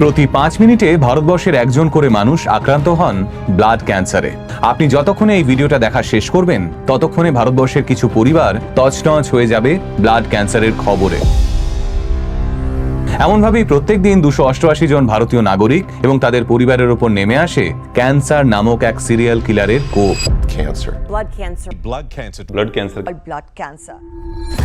প্রতি পাঁচ মিনিটে ভারতবর্ষের একজন করে মানুষ আক্রান্ত হন ব্লাড ক্যান্সারে। আপনি যতক্ষণে এই ভিডিওটা দেখা শেষ করবেন, ততক্ষণে ভারতবর্ষের কিছু পরিবার তছনছ হয়ে যাবে ব্লাড ক্যান্সারের খবরে। এমনভাবেই প্রত্যেক দিন দুশো অষ্টআশি জন ভারতীয় নাগরিক এবং তাদের পরিবারের উপর নেমে আসে ক্যান্সার নামক এক সিরিয়াল কিলারের কোপ.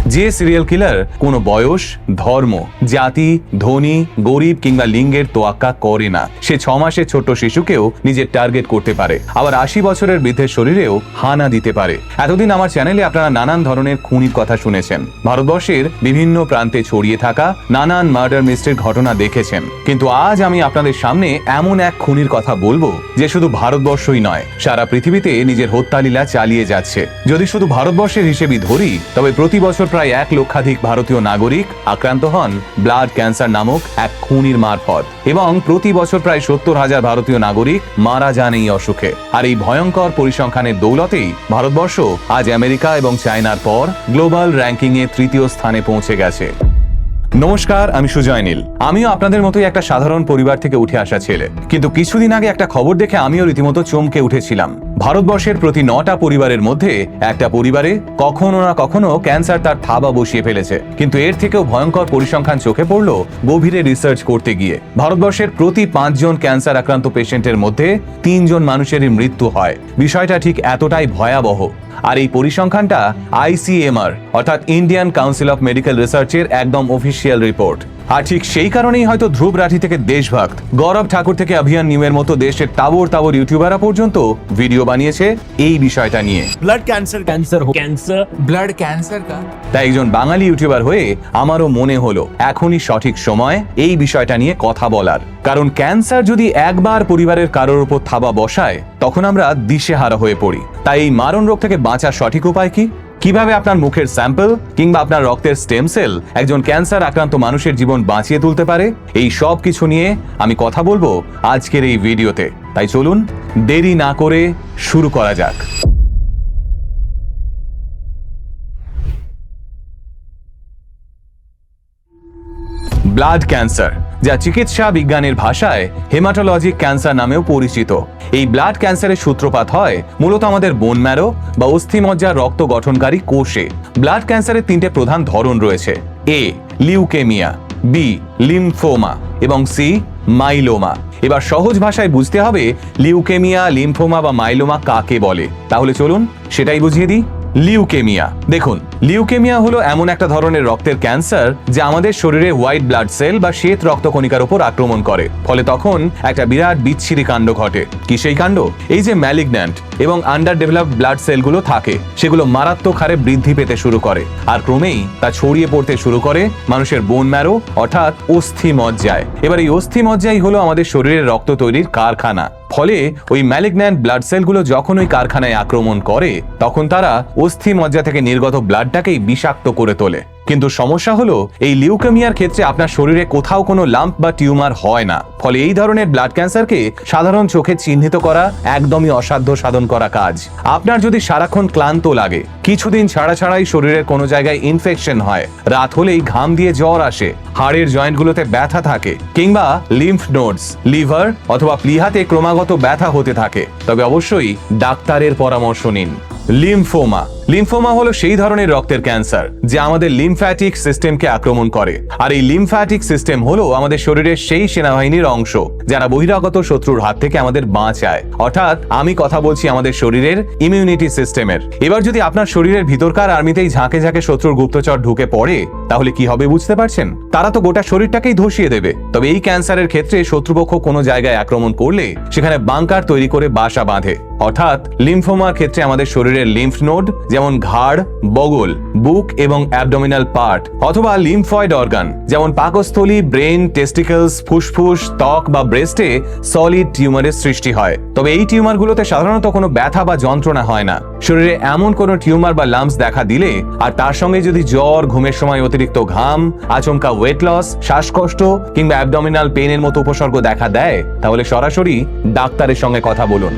যে সিরিয়াল কিলার কোনো বয়স ধর্ম জাতি ধনী গরিব কিংবা লিঙ্গের তোয়াক্কা করে না। সে ছ মাসের ছোট্ট শিশুকেও নিজের টার্গেট করতে পারে। আবার আশি বছরের বৃদ্ধের শরীরেও হানা দিতে পারে। এতদিন আমার চ্যানেলে আপনারা নানান ধরনের খুনির কথা শুনেছেন। ভারতবর্ষের বিভিন্ন প্রান্তে ছড়িয়ে থাকা নানান মার্ডার মিস্ট্রির ঘটনা দেখেছেন। কিন্তু আজ আমি আপনাদের সামনে এমন এক খুনির কথা বলব, যে শুধু ভারতবর্ষই নয়, সারা পৃথিবীতে নিজের হত্যালীলা চালিয়ে যাচ্ছে। যদি শুধু ভারতবর্ষের হিসেবেই ধরি, তবে প্রতি বছর প্রায় এক লক্ষাধিক ভারতীয় নাগরিক আক্রান্ত হন ব্লাড ক্যান্সার নামক এক খুনির মারফত। এবং প্রতি বছর প্রায় সত্তর হাজার ভারতীয় নাগরিক মারা যান এই অসুখে। আর এই ভয়ঙ্কর পরিসংখ্যানের দৌলতেই ভারতবর্ষ আজ আমেরিকা এবং চায়নার পর গ্লোবাল র্যাঙ্কিংয়ে তৃতীয় স্থানে পৌঁছে গেছে। নমস্কার, আমি সুজয় নীল। আমিও আপনাদের মতোই একটা সাধারণ পরিবার থেকে উঠে আসা ছেলে। কিন্তু কিছুদিন আগে একটা খবর দেখে আমিও রীতিমতো চমকে উঠেছিলাম। ভারতবর্ষের প্রতি নটা পরিবারের মধ্যে একটা পরিবারে কখনো না কখনো ক্যান্সার তার থাবা বসিয়ে ফেলেছে। কিন্তু এর থেকেও ভয়ঙ্কর পরিসংখ্যান চোখে পড়ল গভীরে রিসার্চ করতে গিয়ে। ভারতবর্ষের প্রতি পাঁচজন ক্যান্সার আক্রান্ত পেশেন্টের মধ্যে তিনজন মানুষেরই মৃত্যু হয়। বিষয়টা ঠিক এতটাই ভয়াবহ। আর এই পরিসংখ্যানটা আইসিএমআর, অর্থাৎ ইন্ডিয়ান কাউন্সিল অফ মেডিকেল রিসার্চের একদম অফিসিয়াল অফিসিয়াল রিপোর্ট আর ঠিক সেই কারণেই হয়তো ধ্রুব রাঠি থেকে দেশভক্ত। গৌরব ঠাকুর থেকে অভিয়ান নিমের মতো দেশের তাবর তাবর ইউটিউবাররা পর্যন্ত ভিডিও বানিয়েছে এই বিষয়টা নিয়ে। ব্লাড ক্যান্সার ক্যান্সার হোক ক্যান্সার ব্লাড ক্যান্সার কা তাই একজন বাঙালি ইউটিউবার হয়ে আমারও মনে হলো এখনই সঠিক সময় এই বিষয়টা নিয়ে কথা বলার। কারণ ক্যান্সার যদি একবার পরিবারের কারোর উপর থাবা বসায় তখন আমরা দিশেহারা হয়ে পড়ি। তাই এই মারণ রোগ থেকে বাঁচার সঠিক উপায় কি? কীভাবে আপনার মুখের স্যাম্পল কিংবা আপনার রক্তের স্টেম সেল একজন ক্যান্সার আক্রান্ত মানুষের জীবন বাঁচিয়ে তুলতে পারে? এই সব কিছু নিয়ে আমি কথা বলব আজকের এই ভিডিওতে। তাই চলুন দেরি না করে শুরু করা যাক। Blood cancer. যা চিকিৎসা বিজ্ঞানের ভাষায় হেমাটোলজিক ক্যান্সার নামেও পরিচিত। এই ব্লাড ক্যান্সারের সূত্রপাত হয় মূলত আমাদের বোন ম্যারো বা অস্থিমজ্জার রক্ত গঠনকারী কোষে। ব্লাড ক্যান্সারের তিনটে প্রধান ধরন রয়েছে। এ লিউকেমিয়া বি লিমফোমা এবং সি মাইলোমা এবার সহজ ভাষায় বুঝতে হবে লিউকেমিয়া লিমফোমা বা মাইলোমা কাকে বলে। তাহলে চলুন সেটাই বুঝিয়ে দিই। লিউকেমিয়া। দেখুন, লিউকেমিয়া হলো এমন একটা ধরনের রক্তের ক্যান্সার যা আমাদের শরীরে হোয়াইট ব্লাড সেল বা শ্বেত রক্তকণিকার উপর আক্রমণ করে। ফলে তখন একটা বিরাট বিচ্ছিরি কাণ্ড ঘটে। কি সেই কাণ্ড? এই যে ম্যালিগন্যান্ট এবং আন্ডার ডেভেলপ ব্লাড সেলগুলো থাকে, সেগুলো মারাত্মক হারে বৃদ্ধি পেতে শুরু করে আর ক্রমেই তা ছড়িয়ে পড়তে শুরু করে মানুষের বোন ম্যারো অর্থাৎ অস্থি মজ্জায় এবার এই অস্থি মজ্জাই হলো আমাদের শরীরের রক্ত তৈরির কারখানা। ফলে ওই ম্যালিগন্যান্ট ব্লাড সেলগুলো যখন ওই কারখানায় আক্রমণ করে, তখন তারা অস্থি মজ্জা থেকে নির্গত ব্লাডটাকেই বিষাক্ত করে তোলে। কিন্তু সমস্যা হলো, এই লিউকেমিয়ার ক্ষেত্রে আপনার শরীরে কোথাও কোনো লাম্প বা টিউমার হয় না। ফলে এই ধরনের ব্লাড ক্যান্সারকে সাধারণ চোখে চিহ্নিত করা একদমই অসাধ্য সাধন করা কাজ। আপনার যদি সারাক্ষণ ক্লান্ত লাগে, কিছুদিন ছাড়া ছাড়াই শরীরের কোনো জায়গায় ইনফেকশন হয়। রাত হলেই ঘাম দিয়ে জ্বর আসে, হাড়ের জয়েন্টগুলোতে ব্যথা থাকে, কিংবা লিম্ফ নোডস লিভার অথবা প্লিহাতে ক্রমাগত ব্যথা হতে থাকে। তবে অবশ্যই ডাক্তারের পরামর্শ নিন। লিম্ফোমা লিম্ফোমা হলো সেই ধরনের রক্তের ক্যান্সার, যা আমাদের লিমফ্যাটিক সিস্টেমকে আক্রমণ করে। আর এই লিমফ্যাটিক সিস্টেম হলো আমাদের শরীরের সেই সেনাবাহিনীর অংশ, যারা বহিরাগত শত্রুর হাত থেকে আমাদের বাঁচায়। অর্থাৎ আমি কথা বলছি আমাদের শরীরের ইমিউনিটি সিস্টেমের এবার যদি আপনার শরীরের ভিতরকার আর্মিতেই ঝাঁকে ঝাঁকে শত্রুর গুপ্তচর ঢুকে পড়ে, তাহলে কি হবে বুঝতে পারছেন? তারা তো গোটা শরীরটাকেই ধসিয়ে দেবে। তবে এই ক্যান্সারের ক্ষেত্রে শত্রুপক্ষ কোনো জায়গায় আক্রমণ করলে সেখানে বাংকার তৈরি করে বাসা বাঁধে। অর্থাৎ লিম্ফোমার ক্ষেত্রে আমাদের শরীরের লিম্ফ নোড যেমন ঘাড়, বগল, বুক এবং অ্যাবডোমিনাল পার্ট অথবা লিম্ফয়েড অর্গান, যেমন পাকস্থলী ব্রেন টেস্টিকলস, ফুসফুস, ত্বক বা ব্রেস্টে সলিড টিউমারের সৃষ্টি হয়। তবে এই টিউমারগুলোতে সাধারণত কোনো ব্যথা বা যন্ত্রণা হয় না। শরীরে এমন কোনো টিউমার বা লাম্পস দেখা দিলে আর তার সঙ্গে যদি জ্বর, ঘুমের সময় অতিরিক্ত ঘাম, আচমকা ওয়েট লস শ্বাসকষ্ট কিংবা অ্যাবডোমিনাল পেনের মতো উপসর্গ দেখা দেয়, তাহলে সরাসরি ডাক্তারের সঙ্গে কথা বলুন।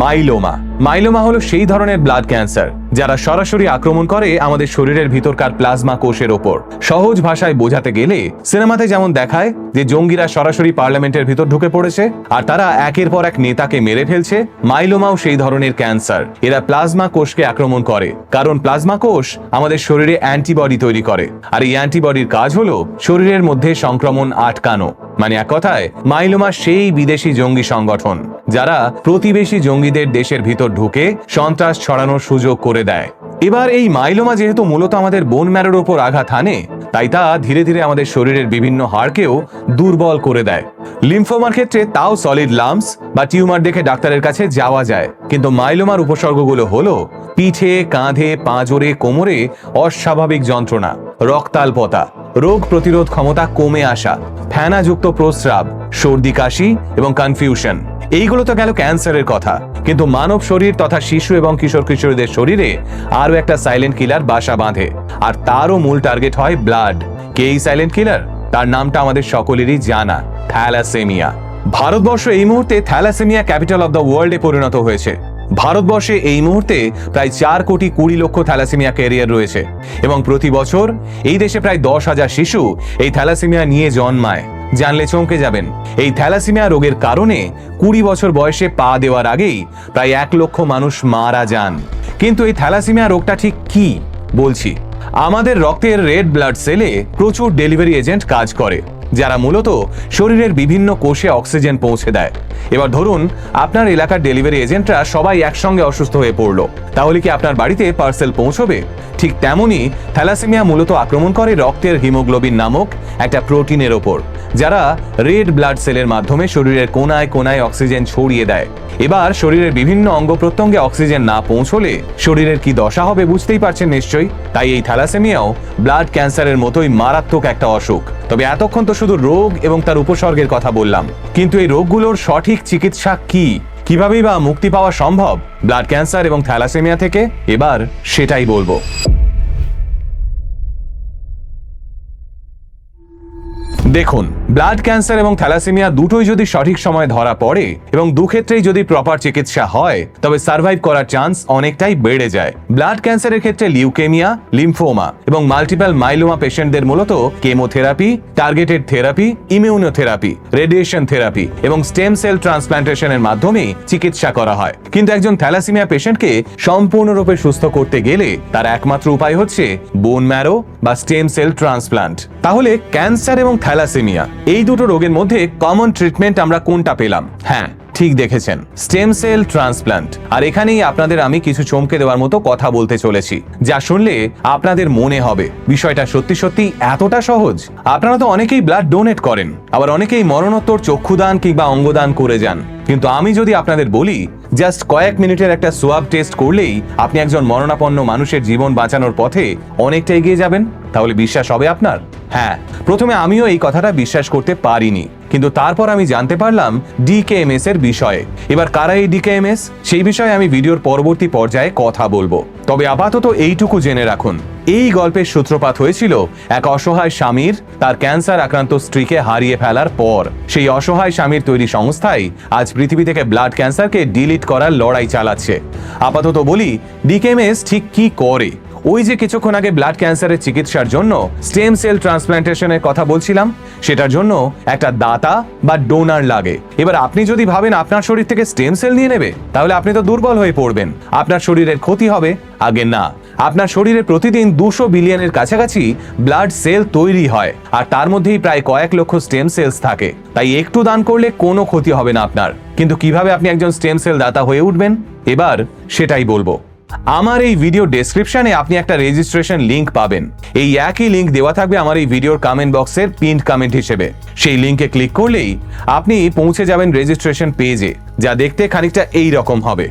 মাইলোমা। মাইলোমা হলো সেই ধরনের ব্লাড ক্যান্সার যারা সরাসরি আক্রমণ করে আমাদের শরীরের ভিতরকার প্লাজমা কোষের ওপর। সহজ ভাষায় বোঝাতে গেলে সিনেমাতে যেমন দেখায় যে জঙ্গিরা সরাসরি পার্লামেন্টের ভিতর ঢুকে পড়েছে, আর তারা একের পর এক নেতাকে মেরে ফেলছে, মাইলোমাও সেই ধরনের ক্যান্সার এরা প্লাজমা কোষকে আক্রমণ করে, কারণ প্লাজমা কোষ আমাদের শরীরে অ্যান্টিবডি তৈরি করে। আর এই অ্যান্টিবডির কাজ হলো শরীরের মধ্যে সংক্রমণ আটকানো। মানে এক কথায়, মাইলোমা সেই বিদেশি জঙ্গি সংগঠন, যারা প্রতিবেশী জঙ্গিদের দেশের ভিতর ঢুকে সন্ত্রাস ছড়ানোর সুযোগ করে দেয়। এবার এই মাইলোমা যেহেতু মূলত আমাদের বোন ম্যারোর ওপর আঘাত হানে, তাই তা ধীরে ধীরে আমাদের শরীরের বিভিন্ন হাড়কেও দুর্বল করে দেয়। লিম্ফোমার ক্ষেত্রে তাও সলিড লামস বা টিউমার দেখে ডাক্তারের কাছে যাওয়া যায়, কিন্তু মাইলোমার উপসর্গগুলো হলো পিঠে, কাঁধে পাঁজরে কোমরে অস্বাভাবিক যন্ত্রণা, রক্তাল্পতা, রোগ প্রতিরোধ ক্ষমতা কমে আসা ফ্যানাযুক্ত প্রস্রাব, সর্দি কাশি এবং কনফিউশন এইগুলো তো গেল ক্যান্সারের কথা। কিন্তু মানব শরীর তথা শিশু এবং কিশোর কিশোরীদের শরীরে আরও একটা সাইলেন্ট কিলার বাসা বাঁধে। আর তারও মূল টার্গেট হয় ব্লাড কে এই সাইলেন্ট কিলার তার নামটা আমাদের সকলেরই জানা থ্যালাসেমিয়া ভারতবর্ষ এই মুহূর্তে থ্যালাসেমিয়া ক্যাপিটাল অব দ্য ওয়ার্ল্ডে পরিণত হয়েছে। ভারতবর্ষে এই মুহূর্তে প্রায় চার কোটি কুড়ি লক্ষ থ্যালাসেমিয়া ক্যারিয়ার রয়েছে এবং প্রতি বছর এই দেশে প্রায় দশ হাজার শিশু এই থ্যালাসেমিয়া নিয়ে জন্মায়। জানলে চমকে যাবেন। এই থ্যালাসেমিয়া রোগের কারণে কুড়ি বছর বয়সে পা দেওয়ার আগেই প্রায় এক লক্ষ মানুষ মারা যান। কিন্তু এই থ্যালাসেমিয়া রোগটা ঠিক কি? বলছি। আমাদের রক্তের রেড ব্লাড সেলে প্রচুর ডেলিভারি এজেন্ট কাজ করে। যারা মূলত শরীরের বিভিন্ন কোষে অক্সিজেন পৌঁছে দেয়। এবার ধরুন, আপনার এলাকার ডেলিভারি এজেন্টরা সবাই একসঙ্গে অসুস্থ হয়ে পড়ল। তাহলে কি আপনার বাড়িতে পার্সেল পৌঁছবে? ঠিক তেমনই থ্যালাসেমিয়া মূলত আক্রমণ করে রক্তের হিমোগ্লোবিন নামক একটা প্রোটিনের ওপর, যারা রেড ব্লাড সেলের মাধ্যমে শরীরের কোনায় কোনায় অক্সিজেন ছড়িয়ে দেয়। এবার শরীরের বিভিন্ন অঙ্গ প্রত্যঙ্গে অক্সিজেন না পৌঁছলে শরীরের কি দশা হবে বুঝতেই পারছেন নিশ্চয়ই? তাই এই থ্যালাসেমিয়াও ব্লাড ক্যান্সারের মতোই মারাত্মক একটা অসুখ। তবে এতক্ষণ তো শুধু রোগ এবং তার উপসর্গের কথা বললাম। কিন্তু এই রোগগুলোর সঠিক চিকিৎসা কি? কিভাবেই বা মুক্তি পাওয়া সম্ভব? ব্লাড ক্যান্সার এবং থ্যালাসেমিয়া থেকে? এবার সেটাই বলব। দেখুন ব্লাড ক্যান্সার এবং থ্যালাসেমিয়া দুটোই যদি সঠিক সময় ধরা পড়ে এবং দুক্ষেত্রেই যদি প্রপার চিকিৎসা হয়, তবে সার্ভাইভ করার চান্স অনেকটাই বেড়ে যায়। ব্লাড ক্যান্সারের ক্ষেত্রে লিউকেমিয়া লিম্ফোমা এবং মাল্টিপল মাইলোমা পেশেন্টদের মূলত chemotherapy targeted therapy immunotherapy radiation therapy এবং স্টেম সেল ট্রান্সপ্লান্টেশনের মাধ্যমে চিকিৎসা করা হয়। কিন্তু একজন থ্যালাসেমিয়া পেশেন্টকে সম্পূর্ণরূপে সুস্থ করতে গেলে তার একমাত্র উপায় হচ্ছে বোন ম্যারো বা স্টেম সেল ট্রান্সপ্লান্ট তাহলে ক্যান্সার এবং থ্যালাসেমিয়া। এই দুটো রোগের মধ্যে কমন ট্রিটমেন্ট আমরা কোনটা পেলাম? হ্যাঁ ঠিক দেখেছেন। স্টেম সেল ট্রান্সপ্লান্ট আর এখানেই আপনাদের আমি কিছু চমকে দেওয়ার মতো কথা বলতে চলেছি, যা শুনলে আপনাদের মনে হবে। বিষয়টা সত্যি সত্যি এতটা সহজ। আপনারা তো অনেকেই ব্লাড ডোনেট করেন, আবার অনেকেই মরণোত্তর চক্ষুদান কিংবা অঙ্গদান করে যান। কিন্তু আমি যদি আপনাদের বলি জাস্ট কয়েক মিনিটের একটা সোয়াব টেস্ট করলেই আপনি একজন মরণাপন্ন মানুষের জীবন বাঁচানোর পথে অনেকটা এগিয়ে যাবেন, তাহলে বিশ্বাস হবে আপনার। হ্যাঁ প্রথমে আমিও এই কথাটা বিশ্বাস করতে পারিনি, কিন্তু তারপর আমি জানতে পারলাম ডিকেএমএস এর বিষয়ে। এবার কারা এই ডিকেএমএস সেই বিষয়ে আমি ভিডিওর পরবর্তী পর্যায়ে কথা বলব। তবে আপাতত এইটুকু জেনে রাখুন, এই গল্পের সূত্রপাত হয়েছিল এক অসহায় স্বামীর তার ক্যান্সার আক্রান্ত স্ত্রীকে হারিয়ে ফেলার পর। সেই অসহায় স্বামীর তৈরি সংস্থাই আজ পৃথিবী থেকে ব্লাড ক্যান্সারকে ডিলিট করার লড়াই চালাচ্ছে। আপাতত বলি ডিকেএমএস ঠিক কি করে? ওই যে কিছুক্ষণ আগে ব্লাড ক্যান্সারের চিকিৎসার জন্য স্টেম সেল ট্রান্সপ্লান্টেশনের কথা বলছিলাম, সেটার জন্য একটা দাতা বা ডোনার লাগে। এবার আপনি যদি ভাবেন আপনার শরীর থেকে স্টেম সেল নিয়ে নেবে, তাহলে আপনি তো দুর্বল হয়ে পড়বেন। আপনার শরীরের ক্ষতি হবে, আগে না। আপনার শরীরে প্রতিদিন দুশো বিলিয়নের কাছাকাছি ব্লাড সেল তৈরি হয়, আর তার মধ্যেই প্রায় কয়েক লক্ষ স্টেম সেলস থাকে। তাই একটু দান করলে কোনো ক্ষতি হবে না আপনার। কিন্তু কীভাবে আপনি একজন স্টেম সেল দাতা হয়ে উঠবেন? এবার সেটাই বলব। আমার এই ভিডিও ডেসক্রিপশনে আপনি একটা রেজিস্ট্রেশন লিংক পাবেন। এই একই লিংক দেওয়া থাকবে আমার এই ভিডিওর কমেন্ট বক্সের পিন্ড কমেন্ট হিসেবে। সেই লিঙ্কে ক্লিক করলেই আপনি পৌঁছে যাবেন রেজিস্ট্রেশন পেজে যা দেখতে খানিকটা এই রকম হবে।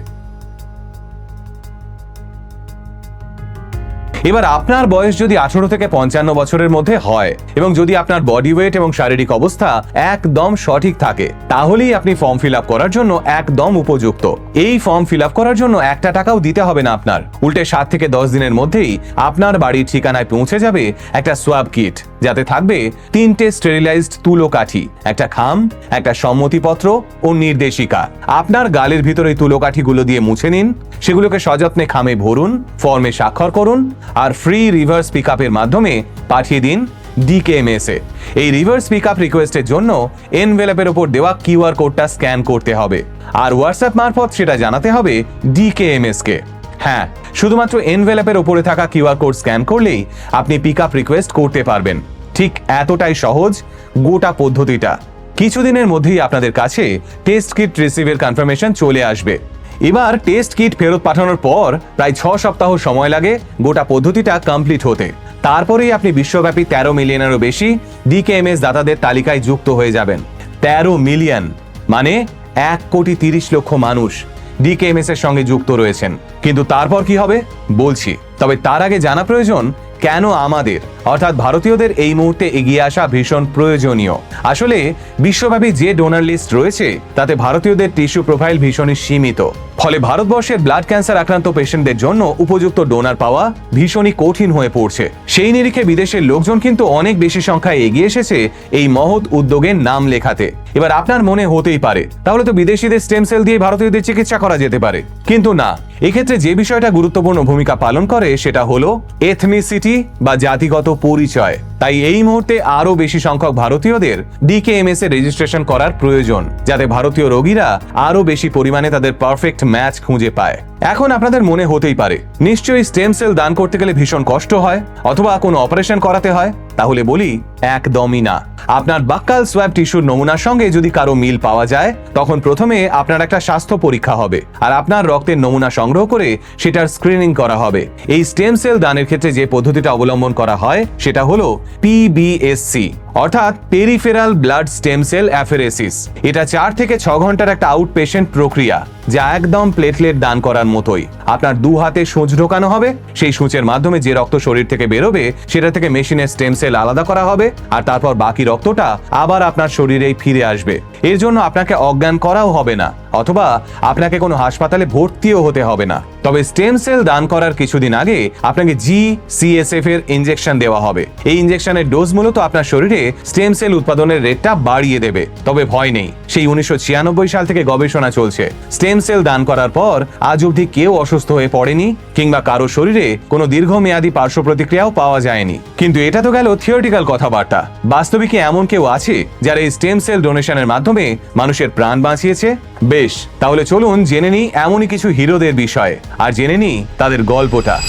এবার আপনার বয়স যদি আঠারো থেকে পঞ্চান্ন বছরের মধ্যে হয় এবং যদি আপনার বডি ওয়েট এবং শারীরিক অবস্থা একদম সঠিক থাকে, তাহলেই আপনি ফর্ম ফিল আপ করার জন্য একদম উপযুক্ত। এই ফর্ম ফিল আপ করার জন্য একটা টাকাও দিতে হবে না আপনার। উল্টে সাত থেকে দশ দিনের মধ্যেই আপনার বাড়ির ঠিকানায় পৌঁছে যাবে একটা সোয়াব কিট যাতে থাকবে তিনটে স্টেরিলাইজড তুলো কাঠি, একটা খাম, একটা সম্মতিপত্র ও নির্দেশিকা। আপনার গালের ভিতরে তুলো কাঠিগুলো দিয়ে মুছে নিন, সেগুলোকে সযত্নে খামে ভরুন ফর্মে স্বাক্ষর করুন আর ফ্রি রিভার্স পিক আপের মাধ্যমে পাঠিয়ে দিন ডিকেএমএস এই রিভার্স পিক আপ রিকোয়েস্টের জন্য এনভেলপের ওপর দেওয়া কিউআর কোডটা স্ক্যান করতে হবে। আর হোয়াটসঅ্যাপ মারফত সেটা জানাতে হবে ডিকেএমএস কে। হ্যাঁ শুধুমাত্র এনভেলপের ওপরে থাকা কিউআর কোড স্ক্যান করলেই আপনি পিক আপ রিকোয়েস্ট করতে পারবেন। ঠিক এতটাই সহজ গোটা পদ্ধতিটা। কিছুদিনের মধ্যেই আপনাদের কাছে টেস্ট কিট রিসিভের কনফার্মেশন চলে আসবে। এবার টেস্ট কিট ফেরত পাঠানোর পর প্রায় ছ সপ্তাহ সময় লাগে গোটা পদ্ধতিটা কমপ্লিট হতে। তারপরেই আপনি বিশ্বব্যাপী তেরো মিলিয়নেরও বেশি ডিকেএমএস দাতাদের তালিকায় যুক্ত হয়ে যাবেন। তেরো মিলিয়ন মানে এক কোটি তিরিশ লক্ষ মানুষ ডিকেএমএস এর সঙ্গে যুক্ত রয়েছেন। কিন্তু তারপর কি হবে? বলছি। তবে তার আগে জানা প্রয়োজন, কেন আমাদের অর্থাৎ ভারতীয়দের এই মুহূর্তে এগিয়ে আসা ভীষণ প্রয়োজনীয়। আসলে বিশ্বব্যাপী যে ডোনার লিস্ট রয়েছে, তাতে ভারতীয়দের টিস্যু প্রোফাইল ভীষণই সীমিত। ফলে ভারতবর্ষের ব্লাড ক্যান্সার আক্রান্ত পেশেন্টদের জন্য উপযুক্ত ডোনার পাওয়া ভীষণই কঠিন হয়ে পড়ছে। সেই নিরিখে বিদেশের লোকজন কিন্তু অনেক বেশি সংখ্যায় এগিয়ে এসেছে এই মহৎ উদ্যোগের নাম লেখাতে। এবার আপনার মনে হতেই পারে, তাহলে তো বিদেশিদের স্টেম সেল দিয়ে ভারতীয়দের চিকিৎসা করা যেতে পারে। কিন্তু না, এক্ষেত্রে যে বিষয়টা গুরুত্বপূর্ণ ভূমিকা পালন করে সেটা হলো এথনিসিটি বা জাতিগত পরিচয়। তাই এই মুহূর্তে আরও বেশি সংখ্যক ভারতীয়দের ডিকেএমএস এ রেজিস্ট্রেশন করার প্রয়োজন, যাতে ভারতীয় রোগীরা আরও বেশি পরিমাণে তাদের পারফেক্ট ম্যাচ খুঁজে পায়। এখন আপনাদের মনে হতেই পারে, নিশ্চয়ই স্টেম সেল দান করতে গেলে ভীষণ কষ্ট হয়, অথবা কোনো অপারেশন করাতে হয়? তাহলে বলি, একদমই না। আপনার বাক্কাল সোয়াব টিস্যুর নমুনার সঙ্গে যদি কারও মিল পাওয়া যায়, তখন প্রথমে আপনার একটা স্বাস্থ্য পরীক্ষা হবে আর আপনার রক্তের নমুনা সংগ্রহ করে সেটার স্ক্রিনিং করা হবে। এই স্টেম সেল দানের ক্ষেত্রে যে পদ্ধতিটা অবলম্বন করা হয়, সেটা হলো পিবিএসসি অর্থাৎ peripheral blood stem cell apheresis এটা চার থেকে ছ ঘণ্টার একটা আউট পেশেন্ট প্রক্রিয়া, যা একদম প্লেটলেট দান করার মতোই। আপনার দু হাতে সূচ ঢোকানো হবে, সেই সূচের মাধ্যমে যে রক্ত শরীর থেকে বেরোবে, সেটা থেকে মেশিনের স্টেম সেল আলাদা করা হবে, আর তারপর বাকি রক্তটা আবার আপনার শরীরেই ফিরে আসবে। এর জন্য আপনাকে অজ্ঞান করাও হবে না, অথবা আপনাকে কোনো হাসপাতালে ভর্তিও হতে হবে না। তবে স্টেম সেল দান করার কিছুদিন আগে আপনাকে জি সিএসএফ এর ইঞ্জেকশন দেওয়া হবে। এই ইঞ্জেকশনের ডোজ মূলত আপনার শরীরে স্টেম সেল উৎপাদনের রেটটা বাড়িয়ে দেবে, তবে ভয় নেই। সেই উনিশশো ছিয়ানব্বই সাল থেকে গবেষণা চলছে। স্টেম সেল দান করার পর আজ অবধি কেউ অসুস্থ হয়ে পড়েনি, কিংবা কারও শরীরে কোনো দীর্ঘমেয়াদী পার্শ্ব প্রতিক্রিয়াও পাওয়া যায়নি। কিন্তু এটা তো গেল থিওরিটিক্যাল কথাবার্তা। বাস্তবে কি এমন কেউ আছে যারা এই স্টেম সেল ডোনেশনের মাধ্যমে মানুষের প্রাণ বাঁচিয়েছে? বেশ, তাহলে চলুন জেনে নিই এমনই কিছু হিরোদের বিষয়ে। আর জেনে নিই তাদের গল্পটা।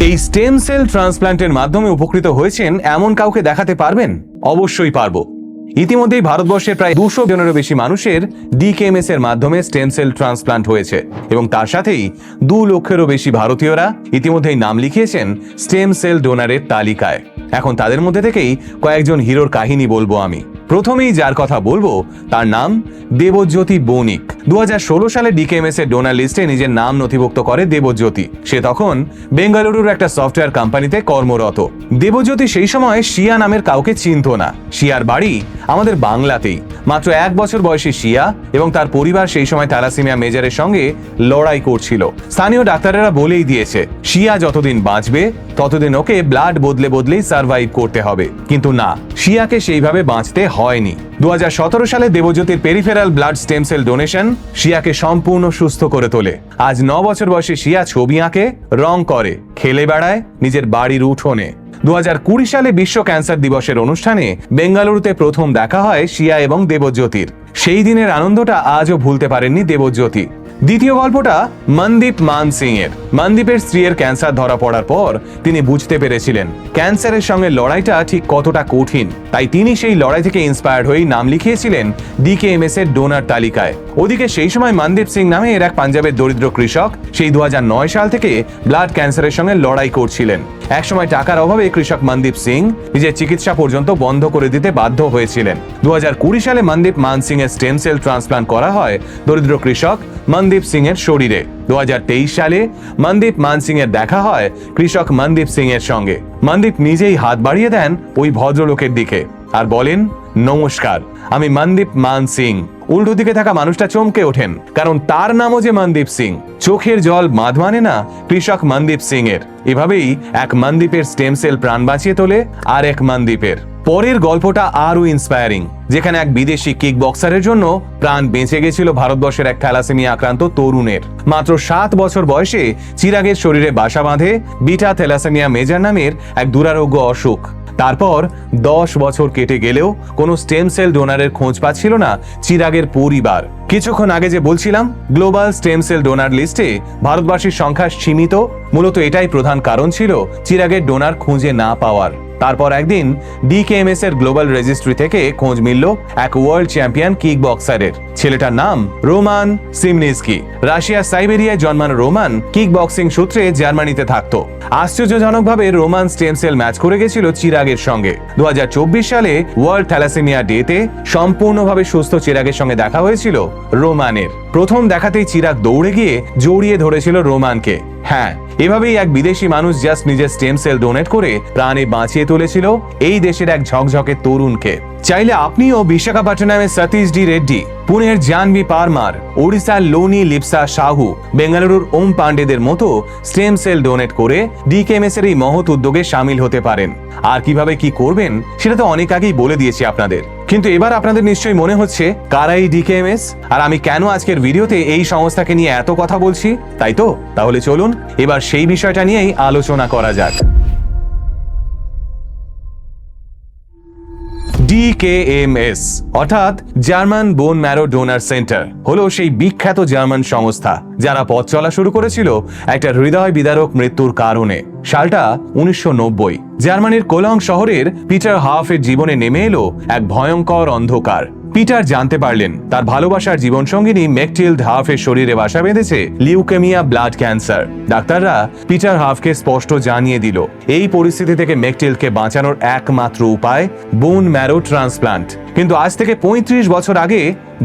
এই স্টেম সেল ট্রান্সপ্ল্যান্টের মাধ্যমে উপকৃত হয়েছেন এমন কাউকে দেখাতে পারবেন? অবশ্যই পারব। ইতিমধ্যেই ভারতবর্ষের প্রায় দুশো জনেরও বেশি মানুষের ডিকেএমএস এর মাধ্যমে স্টেম সেল ট্রান্সপ্লান্ট হয়েছে। এবং তার সাথেই দু লক্ষেরও বেশি ভারতীয়রা ইতিমধ্যেই নাম লিখিয়েছেন স্টেম সেল ডোনারের তালিকায়। এখন তাদের মধ্যে থেকেই কয়েকজন হিরোর কাহিনী বলব আমি। প্রথমেই যার কথা বলব, তার নাম দেবজ্যোতি বণিক। দু সালে ডিকেএমএস এর ডোনার লিস্টে নিজের নাম নথিভুক্ত করে দেবজ্যোতি। সে তখন বেঙ্গালুরুর একটা সফটওয়্যার কোম্পানিতে কর্মরত। দেবজ্যোতি সেই সময় শিয়া নামের কাউকে চিনত না। শিয়ার বাড়ি আমাদের বাংলাতেই। মাত্র এক বছর বয়সী শিয়া এবং তার পরিবার সেই সময় থ্যালাসিমিয়া মেজারের সঙ্গে লড়াই করছিল। স্থানীয় ডাক্তারেরা বলেই দিয়েছে, শিয়া যতদিন বাঁচবে, ততদিন ওকে ব্লাড বদলে বদলেই সার্ভাইভ করতে হবে। কিন্তু না, শিয়াকে সেইভাবে বাঁচতে হয়নি। দু হাজার সতেরো সালে দেবজ্যোতির peripheral blood stem cell donation শিয়াকে সম্পূর্ণ সুস্থ করে তোলে। আজ ন বছর বয়সে শিয়া ছবি আঁকে, রং করে, খেলে বেড়ায়, নিজের বাড়ির উঠোনে। দু হাজার কুড়ি সালে বিশ্ব ক্যান্সার দিবসের অনুষ্ঠানে বেঙ্গালুরুতে প্রথম দেখা হয় শিয়া এবং দেবজ্যোতির। সেই দিনের আনন্দটা আজও ভুলতে পারেননি দেবজ্যোতি। দ্বিতীয় গল্পটা মনদীপ মান সিং এর মনদীপের স্ত্রীর ক্যান্সার ধরা পড়ার পর তিনি বুঝতে পেরেছিলেন, ক্যান্সারের সঙ্গে লড়াইটা ঠিক কতটা কঠিন। তাই তিনি সেই লড়াই থেকে ইন্সপায়ার্ড হয়েই নাম লিখিয়েছিলেন ডিকেএমএস এর ডোনার তালিকায়। ওদিকে সেই সময় মনদীপ সিং নামে এর এক পাঞ্জাবের দরিদ্র কৃষক, সেই দু হাজার নয় সাল থেকে ব্লাড ক্যান্সারের সঙ্গে লড়াই করছিলেন। একসময় টাকার অভাবে কৃষক মনদীপ সিং নিজের চিকিৎসা পর্যন্ত বন্ধ করে দিতে বাধ্য হয়েছিলেন। দু হাজার কুড়ি সালে মনদীপ মান সিং এর স্টেম সেল ট্রান্সপ্লান্ট করা হয় দরিদ্র কৃষক মনদীপ সিং এর শরীরে। দু হাজার তেইশ সালে মনদীপ মান সিং এর দেখা হয় কৃষক মনদীপ সিং এর সঙ্গে। মনদীপ নিজেই হাত বাড়িয়ে দেন ওই ভদ্রলোকের দিকে। আর বলেন, নমস্কার, আমি মনদীপ মান সিং। উল্টো দিকে থাকা মানুষটা চমকে ওঠেন, কারণ তার নামও যে মনদীপ সিং। চোখের জল বাঁধ মানে না কৃষক মনদীপ সিং এর এভাবেই এক মনদীপের স্টেম সেল প্রাণ বাঁচিয়ে তোলে আর এক মনদীপের। পরের গল্পটা আরও ইন্সপায়ারিং যেখানে এক বিদেশি কিক বক্সারের জন্য প্রাণ বেঁচে গেছিল ভারতবর্ষের এক থ্যালাসেমিয়া আক্রান্ত তরুণের। মাত্র সাত বছর বয়সে চিরাগের শরীরে বাসা বাঁধে বিটা থ্যালাসেমিয়া মেজার নামের এক দুরারোগ্য অসুখ। তারপর দশ বছর কেটে গেলেও কোনো স্টেম সেল ডোনারের খোঁজ পাচ্ছিল না চিরাগের পরিবার। কিছুক্ষণ আগে যে বলছিলাম গ্লোবাল স্টেম সেল ডোনার লিস্টে ভারতবাসীর সংখ্যা সীমিত। মূলত এটাই প্রধান কারণ ছিল চিরাগের ডোনার খুঁজে না পাওয়ার। তারপর একদিন ডিকেএমএস এর গ্লোবাল রেজিস্ট্রি থেকে খোঁজ মিলল এক ওয়ার্ল্ড চ্যাম্পিয়ন কিক বক্সারের ছেলেটার নাম রোমান সিমনিস্কি। রাশিয়া সাইবেরিয়ায় জন্মানো রোমান কিক বক্সিং সূত্রে জার্মানিতে থাকতো। আশ্চর্যজনকভাবে রোমান স্টেম সেল ম্যাচ করে গেছিল চিরাগের সঙ্গে। দু হাজার চব্বিশ সালে ওয়ার্ল্ড থ্যালাসেমিয়া ডেতে সম্পূর্ণভাবে সুস্থ চিরাগের সঙ্গে দেখা হয়েছিল রোমানের। প্রথম দেখাতেই চিরাগ দৌড়ে গিয়ে জড়িয়ে ধরেছিল রোমানকে। হ্যাঁ এভাবেই এক বিদেশি মানুষ জাস্ট নিজের স্টেম সেল ডোনেট করে প্রাণে বাঁচিয়ে তুলেছিল এই দেশের এক ঝকঝকে তরুণকে। চাইলে আপনিও বিশাখাপট্টনামের সতীশ ডি রেড্ডি, পুনের জানভি পারমার, ওড়িশার লোনি লিপসা সাহু বেঙ্গালুরুর ওম পান্ডেদের মতো স্টেম সেল ডোনেট করে ডিকেএমএস এর এই মহৎ উদ্যোগে সামিল হতে পারেন। আর কীভাবে কি করবেন, সেটা তো অনেক আগেই বলে দিয়েছি আপনাদের। কিন্তু এবার আপনাদের নিশ্চয়ই মনে হচ্ছে কারাই ডিকেএমএস আর আমি কেন আজকের ভিডিওতে এই সংস্থাকে নিয়ে এত কথা বলছি? তাই তো? তাহলে চলুন, এবার সেই বিষয়টা নিয়েই আলোচনা করা যাক। ডিকেএমএস অর্থাৎ German bone marrow donor centre হলো সেই বিখ্যাত জার্মান সংস্থা, যারা পথ চলা শুরু করেছিল একটা হৃদয় বিদারক মৃত্যুর কারণে। সালটা উনিশশো নব্বই। জার্মানির কোলং শহরের পিটার হাফের জীবনে নেমে এলো এক ভয়ঙ্কর অন্ধকার। পিটার জানতে পারলেন, তার ভালোবাসার জীবনসঙ্গিনী মেকটিল্ড হাফের শরীরে বাসা বেঁধেছে লিউকেমিয়া ব্লাড ক্যান্সার। ডাক্তাররা পিটার হাফকে স্পষ্ট জানিয়ে দিল, এই পরিস্থিতি থেকে মেকটিলকে বাঁচানোর একমাত্র উপায় বোন ম্যারো ট্রান্সপ্লান্ট। কিন্তু আজ থেকে ৩৫ বছর আগে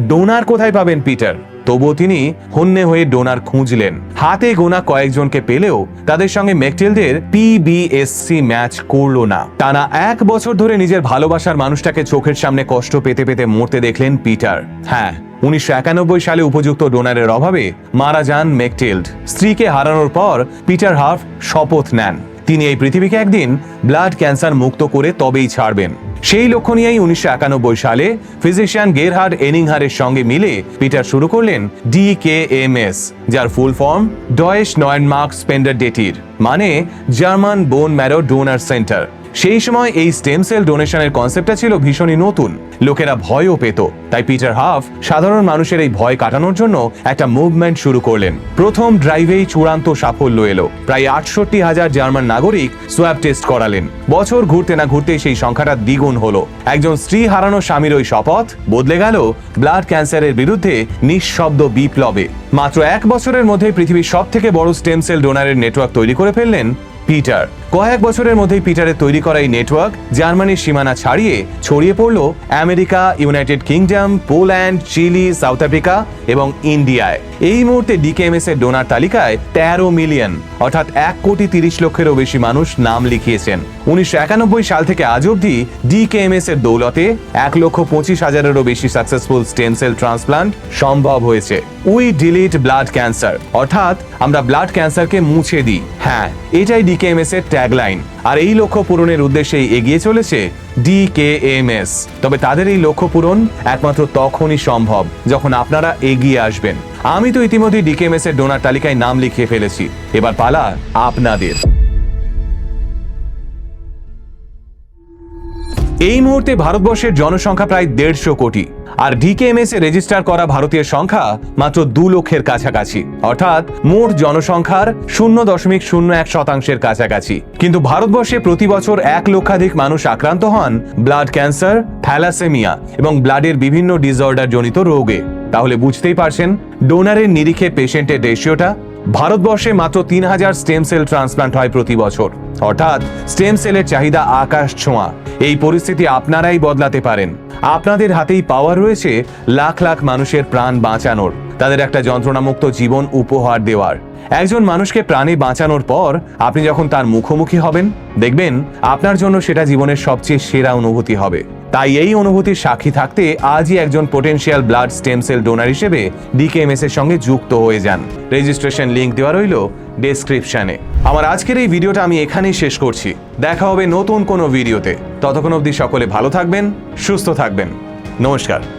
ডোনার কোথায় পাবেন পিটার? তবুও তিনি হন্যে হয়ে ডোনার খুঁজলেন। হাতে গোনা কয়েকজনকে পেলেও তাদের সঙ্গে মেকটিলদের পিবিএসসি ম্যাচ করল না। টানা এক বছর ধরে নিজের ভালোবাসার মানুষটাকে চোখের সামনে কষ্ট পেতে পেতে মরতে দেখলেন পিটার। হ্যাঁ উনিশশো একানব্বই সালে উপযুক্ত ডোনারের অভাবে মারা যান মেকটিল্ড স্ত্রীকে হারানোর পর পিটার হাফ শপথ নেন। তিনি এই পৃথিবীকে একদিন ব্লাড ক্যান্সার মুক্ত করে তবেই ছাড়বেন। সেই লক্ষ্য নিয়েই উনিশশো একানব্বই সালে ফিজিশিয়ান গেরহার্ড এনিংহারের সঙ্গে মিলে পিটার শুরু করলেন ডি কে এম এস যার ফুল ফর্ম ডয়েশ নয়ন মার্ক স্পেন্ডার ডেটির মানে German bone marrow donor centre. সেই সময় এই স্টেম সেল ডোনেশনের কনসেপ্টটা ছিল ভীষণই নতুন। লোকেরা ভয়ও পেত। তাই পিটার হাফ সাধারণ মানুষের এই ভয় কাটানোর জন্য একটা মুভমেন্ট শুরু করলেন। প্রথম ড্রাইভেই চূড়ান্ত সাফল্য এলো। প্রায় আটষট্টি হাজার জার্মান নাগরিক সোয়াব টেস্ট করালেন। বছর ঘুরতে না ঘুরতে সেই সংখ্যাটা দ্বিগুণ হলো। একজন স্ত্রী হারানো স্বামীর ওই শপথ বদলে গেল ব্লাড ক্যান্সারের বিরুদ্ধে নিঃশব্দ বিপ্লবে। মাত্র এক বছরের মধ্যে পৃথিবীর সব থেকে বড় স্টেম সেল ডোনারের নেটওয়ার্ক তৈরি করে ফেললেন পিটার। কয়েক বছরের মধ্যেই পিটারের তৈরি করা এই নেটওয়ার্ক জার্মানির সীমানা ছাড়িয়ে ছড়িয়ে পড়ল America, United Kingdom, Poland, Chile, South Africa এবং ইন্ডিয়ায়। এই মুহূর্তে ডিকেএমএস এর ডোনার তালিকায় তেরো মিলিয়ন, অর্থাৎ এক কোটি তিরিশ লক্ষেরও বেশি মানুষ নাম লিখিয়েছেন। উনিশশো একানব্বই সাল থেকে আজ অব্দি ডিকেএমএস এর দৌলতে এক লক্ষ পঁচিশ হাজারেরও বেশি সাকসেসফুল স্টেম সেল ট্রান্সপ্লান্ট সম্ভব হয়েছে। উই ডিলিট ব্লাড ক্যান্সার, অর্থাৎ আমরা ব্লাড ক্যান্সারকে মুছে দিই। হ্যাঁ এটাই ডিকেএমএস এর ট্যাগলাইন আর এই লক্ষ্য পূরণের উদ্দেশ্যেই এগিয়ে চলেছে ডিকেএমএস তবে তাদের এই লক্ষ্য পূরণ একমাত্র তখনই সম্ভব, যখন আপনারা এগিয়ে আসবেন। আমি তো ইতিমধ্যে ডিকেএমএস এর ডোনার তালিকায় নাম লিখিয়ে ফেলেছি। এবার পালা আপনাদের। এই মুহূর্তে ভারতবর্ষের জনসংখ্যা প্রায় দেড়শো কোটি, আর ডিকেএমএস এ রেজিস্টার করা ভারতীয় সংখ্যা মাত্র দু লক্ষের কাছাকাছি। অর্থাৎ মোট জনসংখ্যার শূন্য দশমিক শূন্য এক শতাংশের কাছাকাছি। কিন্তু ভারতবর্ষে প্রতি বছর এক লক্ষাধিক মানুষ আক্রান্ত হন ব্লাড ক্যান্সার, থ্যালাসেমিয়া এবং ব্লাডের বিভিন্ন ডিসঅর্ডার জনিত রোগে। তাহলে বুঝতেই পারছেন, ডোনারের নিরিখে পেশেন্টের রেশিওটা ভারতবর্ষে মাত্র তিন হাজার স্টেম সেল ট্রান্সপ্লান্ট হয় প্রতি বছর। অর্থাৎ স্টেম সেলের চাহিদা আকাশ ছোঁয়া। এই পরিস্থিতি আপনারাই বদলাতে পারেন। আপনাদের হাতেই পাওয়ার রয়েছে লাখ লাখ মানুষের প্রাণ বাঁচানোর। তাদের একটা যন্ত্রণামুক্ত জীবন উপহার দেওয়ার। একজন মানুষকে প্রাণে বাঁচানোর পর আপনি যখন তার মুখোমুখি হবেন, দেখবেন আপনার জন্য সেটা জীবনের সবচেয়ে সেরা অনুভূতি হবে। তাই এই অনুভূতির সাক্ষী থাকতে আজই একজন potential blood stem cell donor হিসেবে ডিকেএমএস এর সঙ্গে যুক্ত হয়ে যান। রেজিস্ট্রেশন লিংক দেওয়া রইল ডেসক্রিপশনে আমার আজকের এই ভিডিওটা আমি এখানেই শেষ করছি। দেখা হবে নতুন কোনো ভিডিওতে। ততক্ষণ অবধি সকলে ভালো থাকবেন, সুস্থ থাকবেন। নমস্কার।